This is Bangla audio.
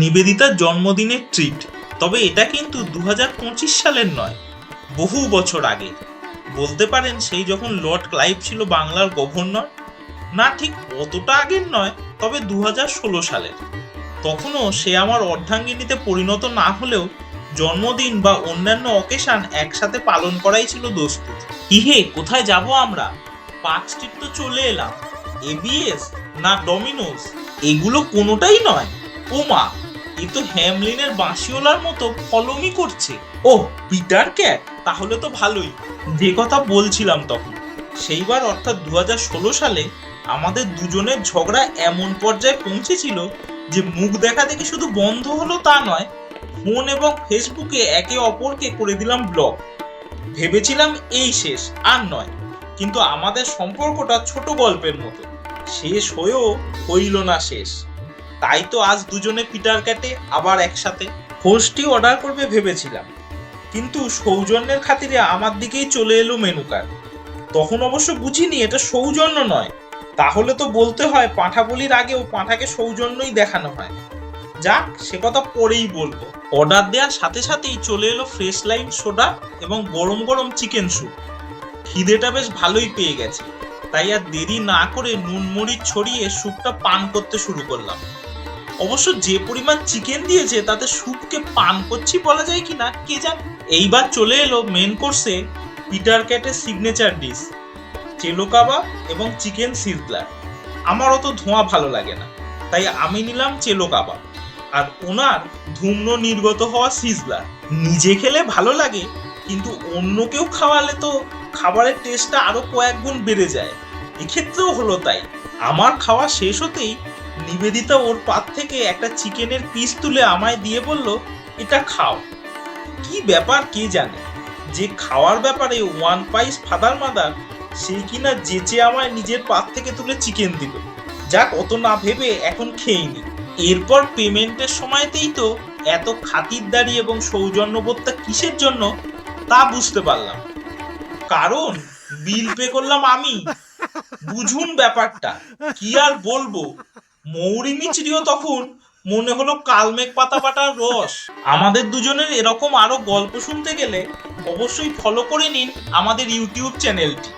নিবেদিতার জন্মদিনের ট্রিট তবে এটা কিন্তু দু হাজার পঁচিশ সালের নয়, বহু বছর আগে। বলতে পারেন সেই যখন লর্ড ক্লাইভ ছিল বাংলার গভর্নর? না ঠিক অতটা আগের নয়, তবে দু হাজার ষোলো সালের। তখনও সে আমার অর্ধাঙ্গিনীতে পরিণত না হলেও জন্মদিন বা অন্যান্য অকেশান একসাথে পালন করাই ছিল দস্তুর ইহে কোথায় যাব আমরা? পার্ক স্ট্রিট তো চলে এলাম। এবিএস না ডমিনোস? এগুলো কোনোটাই নয়। ও মা এ তো হ্যামলিনের বাঁশিওলার মতো ফলমি করছে। ও পিটার ক্যাট তাহলে তো ভালোই। যে কথা বলছিলাম তখন। সেইবার অর্থাৎ দু ষোলো সালে আমাদের দুজনের ঝগড়া এমন পর্যায়ে পৌঁছেছিল যে মুখ দেখা দেখে শুধু বন্ধ হলো তা নয়, ফোন এবং ফেসবুকে একে অপরকে করে দিলাম ব্লক ভেবেছিলাম এই শেষ, আর নয়। কিন্তু আমাদের সম্পর্কটা ছোট গল্পের মতো। শেষ হয়েও হইল না শেষ। তাই তো আজ দুজনে পিটার ক্যাটে আবার একসাথে হোস্টই অর্ডার করবে ভেবেছিলাম। কিন্তু সৌজন্যের খাতিরে আমার দিকেই চলে এলো মেনু কার্ড তখন অবশ্য বুঝিনি এটা সৌজন্য নয়। তাহলে তো বলতে হয় পাঁঠা বলির আগেও পাঁঠাকে সৌজন্যই দেখানো হয়। যাক, সে কথা পরেই বলব। অর্ডার দেওয়ার সাথে সাথেই চলে এলো ফ্রেশ লাইন সোডা এবং গরম গরম চিকেন স্যুপ খিদেটা বেশ ভালোই পেয়ে গেছে। তাই আর দেরি না করে নুন মরিচ ছড়িয়ে স্যুপটা পান করতে শুরু করলাম। অবশ্য যে পরিমাণ চিকেন দিয়েছে, তাতে স্যুপকে পান করছি বলা যায় কিনা কে জান? এইবার চলে এলো মেন কোর্সে পিটার ক্যাটের সিগনেচার ডিশ চেলো কাবাব এবং চিকেন সিজলার আমার অত ধোঁয়া ভালো লাগে না, তাই আমি নিলাম চেলো কাবাব আর ওনার ধূম্র নির্গত হওয়া সিজলার নিজে খেলে ভালো লাগে, কিন্তু অন্য কেউ খাওয়ালে তো খাবারের টেস্টটা আরও কয়েক গুণ বেড়ে যায়। এক্ষেত্রেও হলো তাই। আমার খাওয়া শেষ হতেই নিবেদিতা ওর পাত থেকে একটা চিকেনের পিস তুলে আমায় দিয়ে বলল, এটা খাও। কি ব্যাপার কে জানে? যে খাওয়ার ব্যাপারে ওয়ান পাইস ফাদার মাদার সেই কিনা যেচে আমায় নিজের পাত থেকে তুলে চিকেন দিল। যাক, অত না ভেবে এখন খেয়ে নি এরপর পেমেন্টের সময়তেই তো এত খাতিরদারি এবং সৌজন্যবোধটা কিসের জন্য তা বুঝতে পারলাম। কারণ, বিল পে করলাম আমি। বুঝুন ব্যাপারটা। কি আর বলব? মৌরি মিচড়িও তখন মনে হলো কালমেঘ পাতা পাটার রস। আমাদের দুজনের এরকম আরও গল্প শুনতে গেলে অবশ্যই ফলো করে নিন আমাদের ইউটিউব চ্যানেলটি